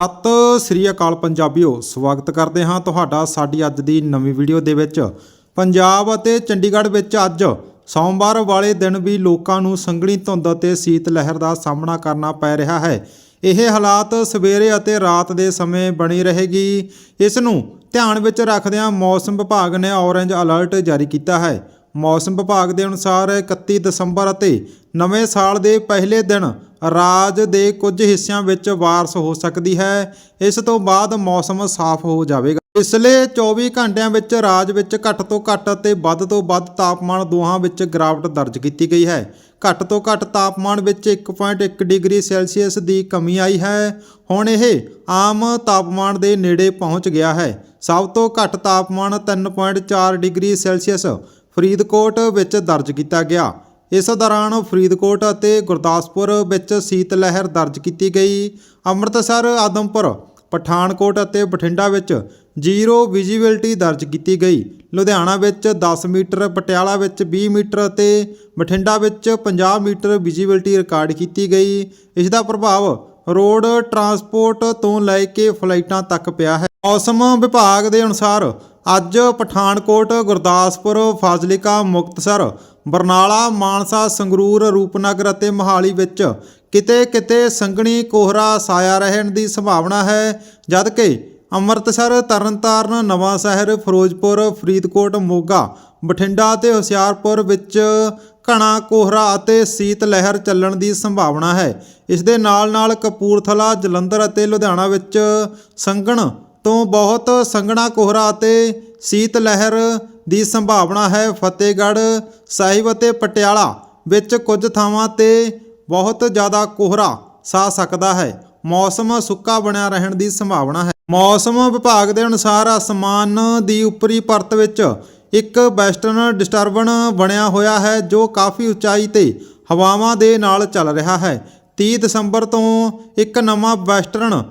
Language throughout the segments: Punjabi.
ਸਤਿ ਸ੍ਰੀ ਅਕਾਲ ਪੰਜਾਬੀਓ, ਸਵਾਗਤ ਕਰਦੇ ਹਾਂ ਤੁਹਾਡਾ ਸਾਡੀ ਅੱਜ ਦੀ ਨਵੀਂ ਵੀਡੀਓ ਦੇ ਵਿੱਚ। ਪੰਜਾਬ ਅਤੇ ਚੰਡੀਗੜ੍ਹ ਵਿੱਚ ਅੱਜ ਸੋਮਵਾਰ ਵਾਲੇ ਦਿਨ ਵੀ ਲੋਕਾਂ ਨੂੰ ਸੰਘਣੀ ਧੁੰਦ ਅਤੇ ਸੀਤ ਲਹਿਰ ਦਾ ਸਾਹਮਣਾ ਕਰਨਾ ਪੈ ਰਿਹਾ ਹੈ। ਇਹ ਹਾਲਾਤ ਸਵੇਰੇ ਅਤੇ ਰਾਤ ਦੇ ਸਮੇਂ ਬਣੀ ਰਹੇਗੀ। ਇਸ ਨੂੰ ਧਿਆਨ ਵਿੱਚ ਰੱਖਦਿਆਂ ਮੌਸਮ ਵਿਭਾਗ ਨੇ ਔਰੇਂਜ ਅਲਰਟ ਜਾਰੀ ਕੀਤਾ ਹੈ। ਮੌਸਮ ਵਿਭਾਗ ਦੇ ਅਨੁਸਾਰ 31 ਦਸੰਬਰ ਅਤੇ ਨਵੇਂ ਸਾਲ ਦੇ ਪਹਿਲੇ ਦਿਨ ਰਾਜ ਦੇ ਕੁਝ ਹਿੱਸਿਆਂ ਵਿੱਚ ਬਾਰਿਸ਼ ਹੋ ਸਕਦੀ ਹੈ। ਇਸ ਤੋਂ ਬਾਅਦ ਮੌਸਮ ਸਾਫ਼ ਹੋ ਜਾਵੇਗਾ। ਪਿਛਲੇ 24 ਘੰਟਿਆਂ ਵਿੱਚ ਰਾਜ ਵਿੱਚ ਘੱਟ ਤੋਂ ਘੱਟ ਅਤੇ ਵੱਧ ਤੋਂ ਵੱਧ ਤਾਪਮਾਨ ਦੋਹਾਂ ਵਿੱਚ ਗਿਰਾਵਟ ਦਰਜ ਕੀਤੀ ਗਈ ਹੈ। ਘੱਟ ਤੋਂ ਘੱਟ ਤਾਪਮਾਨ ਵਿੱਚ 1.1 ਡਿਗਰੀ ਸੈਲਸੀਅਸ ਦੀ ਕਮੀ ਆਈ ਹੈ। ਹੁਣ ਇਹ ਆਮ ਤਾਪਮਾਨ ਦੇ ਨੇੜੇ ਪਹੁੰਚ ਗਿਆ ਹੈ। ਸਭ ਤੋਂ ਘੱਟ ਤਾਪਮਾਨ 3.4 ਡਿਗਰੀ ਸੈਲਸੀਅਸ ਫਰੀਦਕੋਟ ਵਿੱਚ ਦਰਜ ਕੀਤਾ ਗਿਆ। ਇਸ ਦੌਰਾਨ ਫਰੀਦਕੋਟ ਅਤੇ ਗੁਰਦਾਸਪੁਰ ਵਿੱਚ ਸੀਤ ਲਹਿਰ ਦਰਜ ਕੀਤੀ ਗਈ। ਅੰਮ੍ਰਿਤਸਰ, ਆਦਮਪੁਰ, ਪਠਾਨਕੋਟ ਅਤੇ ਬਠਿੰਡਾ ਵਿੱਚ ਜ਼ੀਰੋ ਵਿਜੀਬਿਲਟੀ ਦਰਜ ਕੀਤੀ ਗਈ। ਲੁਧਿਆਣਾ ਵਿੱਚ 10 ਮੀਟਰ, ਪਟਿਆਲਾ ਵਿੱਚ 20 ਮੀਟਰ ਅਤੇ ਬਠਿੰਡਾ ਵਿੱਚ 50 ਮੀਟਰ ਵਿਜੀਬਿਲਟੀ ਰਿਕਾਰਡ ਕੀਤੀ ਗਈ। ਇਸ ਦਾ ਪ੍ਰਭਾਵ ਰੋਡ ਟਰਾਂਸਪੋਰਟ ਤੋਂ ਲੈ ਕੇ ਫਲਾਈਟਾਂ ਤੱਕ ਪਿਆ ਹੈ। ਮੌਸਮ ਵਿਭਾਗ ਦੇ ਅਨੁਸਾਰ ਅੱਜ ਪਠਾਨਕੋਟ, ਗੁਰਦਾਸਪੁਰ, ਫਾਜ਼ਿਲਕਾ, ਮੁਕਤਸਰ, ਬਰਨਾਲਾ, ਮਾਨਸਾ, ਸੰਗਰੂਰ, ਰੂਪਨਗਰ ਅਤੇ ਮੋਹਾਲੀ ਵਿੱਚ ਕਿਤੇ ਕਿਤੇ ਸੰਘਣੀ ਕੋਹਰਾ ਸਾਇਆ ਰਹਿਣ ਦੀ ਸੰਭਾਵਨਾ ਹੈ ਜਦਕਿ ਅੰਮ੍ਰਿਤਸਰ, ਤਰਨਤਾਰਨ, ਨਵਾਂ ਸ਼ਹਿਰ, ਫਿਰੋਜ਼ਪੁਰ, ਫਰੀਦਕੋਟ, ਮੋਗਾ, ਬਠਿੰਡਾ ਅਤੇ ਹੁਸ਼ਿਆਰਪੁਰ ਵਿੱਚ ਘਣਾ ਕੋਹਰਾ ਅਤੇ ਸੀਤ ਲਹਿਰ ਚੱਲਣ ਦੀ ਸੰਭਾਵਨਾ ਹੈ। ਇਸ ਦੇ ਨਾਲ ਨਾਲ ਕਪੂਰਥਲਾ, ਜਲੰਧਰ ਅਤੇ ਲੁਧਿਆਣਾ ਵਿੱਚ ਸੰਘਣ ਤੋਂ ਬਹੁਤ ਸੰਘਣਾ ਕੋਹਰਾ ਅਤੇ ਸੀਤ ਲਹਿਰ ਦੀ ਸੰਭਾਵਨਾ ਹੈ। ਫਤਿਹਗੜ੍ਹ ਸਾਹਿਬ ਅਤੇ ਪਟਿਆਲਾ ਵਿੱਚ ਕੁਝ ਥਾਵਾਂ ਤੇ ਬਹੁਤ ਜ਼ਿਆਦਾ ਕੋਹਰਾ ਸਾ ਸਕਦਾ ਹੈ। ਮੌਸਮ ਸੁੱਕਾ ਬਣਿਆ ਰਹਿਣ ਦੀ ਸੰਭਾਵਨਾ ਹੈ। ਮੌਸਮ ਵਿਭਾਗ ਦੇ ਅਨੁਸਾਰ ਅਸਮਾਨ ਦੀ ਉੱਪਰੀ ਪਰਤ ਵਿੱਚ ਇੱਕ ਵੈਸਟਰਨ ਡਿਸਟਰਬਨ ਬਣਿਆ ਹੋਇਆ ਹੈ, ਜੋ ਕਾਫੀ ਉਚਾਈ ਤੇ ਹਵਾਵਾਂ ਦੇ ਨਾਲ ਚੱਲ ਰਿਹਾ ਹੈ। 30 ਦਸੰਬਰ ਤੋਂ ਇੱਕ ਨਵਾਂ ਵੈਸਟਰਨ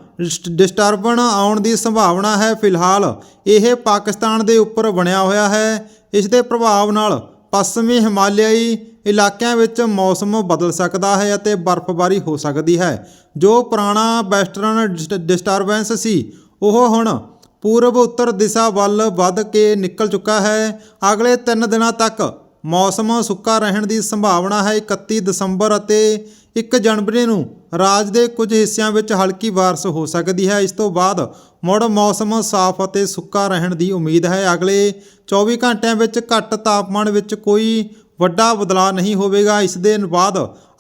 ਡਿਸਟਰਬਨ ਆਉਣ ਦੀ ਸੰਭਾਵਨਾ ਹੈ ਫਿਲਹਾਲ। ਇਹ ਪਾਕਿਸਤਾਨ ਦੇ ਉੱਪਰ ਬਣਿਆ ਹੋਇਆ ਹੈ। ਇਸ ਦੇ ਪ੍ਰਭਾਵ ਨਾਲ ਪੱਛਮੀ ਹਿਮਾਲਿਆਈ ਇਲਾਕਿਆਂ ਵਿੱਚ ਮੌਸਮ ਬਦਲ ਸਕਦਾ ਹੈ ਅਤੇ ਬਰਫ਼ਬਾਰੀ ਹੋ ਸਕਦੀ ਹੈ। ਜੋ ਪੁਰਾਣਾ ਵੈਸਟਰਨ ਡਿਸਟ- ਡਿਸਟਰਬੈਂਸ ਸੀ, ਉਹ ਹੁਣ ਪੂਰਬ ਉੱਤਰ ਦਿਸ਼ਾ ਵੱਲ ਵੱਧ ਕੇ ਨਿਕਲ ਚੁੱਕਾ ਹੈ। ਅਗਲੇ 3 ਦਿਨਾਂ ਤੱਕ ਮੌਸਮ ਸੁੱਕਾ ਰਹਿਣ ਦੀ ਸੰਭਾਵਨਾ ਹੈ। 31 ਦਸੰਬਰ ਅਤੇ 1 ਜਨਵਰੀ ਨੂੰ ਰਾਜ ਦੇ ਕੁਝ ਹਿੱਸਿਆਂ ਵਿੱਚ ਹਲਕੀ ਬਾਰਿਸ਼ ਹੋ ਸਕਦੀ ਹੈ। ਇਸ ਤੋਂ ਬਾਅਦ ਮੁੜ ਮੌਸਮ ਸਾਫ਼ ਅਤੇ ਸੁੱਕਾ ਰਹਿਣ ਦੀ ਉਮੀਦ ਹੈ। ਅਗਲੇ 24 ਘੰਟਿਆਂ ਵਿੱਚ ਘੱਟ ਤਾਪਮਾਨ ਵਿੱਚ ਕੋਈ ਵੱਡਾ ਬਦਲਾਅ ਨਹੀਂ ਹੋਵੇਗਾ। ਇਸ ਦੇ ਬਾਅਦ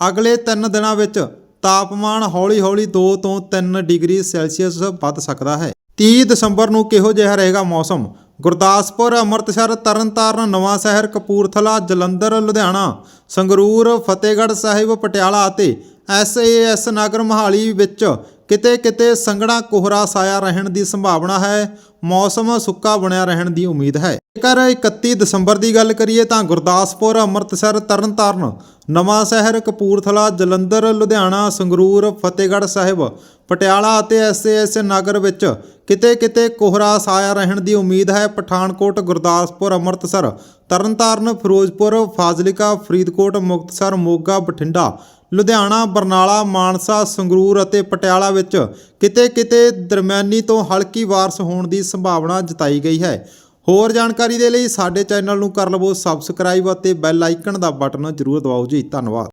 ਅਗਲੇ 3 ਦਿਨਾਂ ਵਿੱਚ ਤਾਪਮਾਨ ਹੌਲੀ-ਹੌਲੀ 2 ਤੋਂ 3 ਡਿਗਰੀ ਸੈਲਸੀਅਸ ਵੱਧ ਸਕਦਾ ਹੈ। 30 ਦਸੰਬਰ ਨੂੰ ਕਿਹੋ ਜਿਹਾ ਰਹੇਗਾ ਮੌਸਮ? ਗੁਰਦਾਸਪੁਰ, ਅੰਮ੍ਰਿਤਸਰ, ਤਰਨਤਾਰਨ ਨਵਾਂ ਸ਼ਹਿਰ ਕਪੂਰਥਲਾ, ਜਲੰਧਰ, ਲੁਧਿਆਣਾ, ਸੰਗਰੂਰ, ਫਤਿਹਗੜ੍ਹ ਸਾਹਿਬ, ਪਟਿਆਲਾ ਅਤੇ ਐਸਏਐਸ ਨਗਰ ਮੋਹਾਲੀ ਵਿੱਚ ਕਿਤੇ ਕਿਤੇ ਸੰਘਣਾ ਕੋਹਰਾ ਸਾਇਆ ਰਹਿਣ ਦੀ ਸੰਭਾਵਨਾ ਹੈ, ਮੌਸਮ ਸੁੱਕਾ ਬਣਿਆ ਰਹਿਣ ਦੀ ਉਮੀਦ ਹੈ। ਜੇਕਰ 31 ਦਸੰਬਰ ਦੀ ਗੱਲ ਕਰੀਏ ਤਾਂ ਗੁਰਦਾਸਪੁਰ, ਅੰਮ੍ਰਿਤਸਰ, ਤਰਨਤਾਰਨ, ਨਵਾਂ ਸ਼ਹਿਰ, ਕਪੂਰਥਲਾ, ਜਲੰਧਰ, ਲੁਧਿਆਣਾ, ਸੰਗਰੂਰ, ਫਤਿਹਗੜ੍ਹ ਸਾਹਿਬ, ਪਟਿਆਲਾ ਅਤੇ ਐਸਏਐਸ ਨਗਰ ਵਿੱਚ ਕਿਤੇ ਕਿਤੇ ਕੋਹਰਾ ਸਾਇਆ ਰਹਿਣ ਦੀ ਉਮੀਦ ਹੈ। ਪਠਾਨਕੋਟ, ਗੁਰਦਾਸਪੁਰ, ਅੰਮ੍ਰਿਤਸਰ, ਤਰਨਤਾਰਨ, ਫਿਰੋਜ਼ਪੁਰ, ਫਾਜ਼ਿਲਕਾ, ਫਰੀਦਕੋਟ, ਮੁਕਤਸਰ, ਮੋਗਾ, ਬਠਿੰਡਾ ਲੁਧਿਆਣਾ, ਬਰਨਾਲਾ, ਮਾਨਸਾ, ਸੰਗਰੂਰ ਅਤੇ ਪਟਿਆਲਾ ਵਿੱਚ ਕਿਤੇ ਕਿਤੇ ਦਰਮਿਆਨੀ ਤੋਂ ਹਲਕੀ ਬਾਰਿਸ਼ ਹੋਣ ਦੀ ਸੰਭਾਵਨਾ ਜਤਾਈ ਗਈ ਹੈ। ਹੋਰ ਜਾਣਕਾਰੀ ਦੇ ਲਈ ਸਾਡੇ ਚੈਨਲ ਨੂੰ ਕਰ ਲਵੋ ਸਬਸਕ੍ਰਾਈਬ ਅਤੇ ਬੈਲ ਆਈਕਨ ਦਾ ਬਟਨ ਜ਼ਰੂਰ ਦਬਾਓ ਜੀ। ਧੰਨਵਾਦ।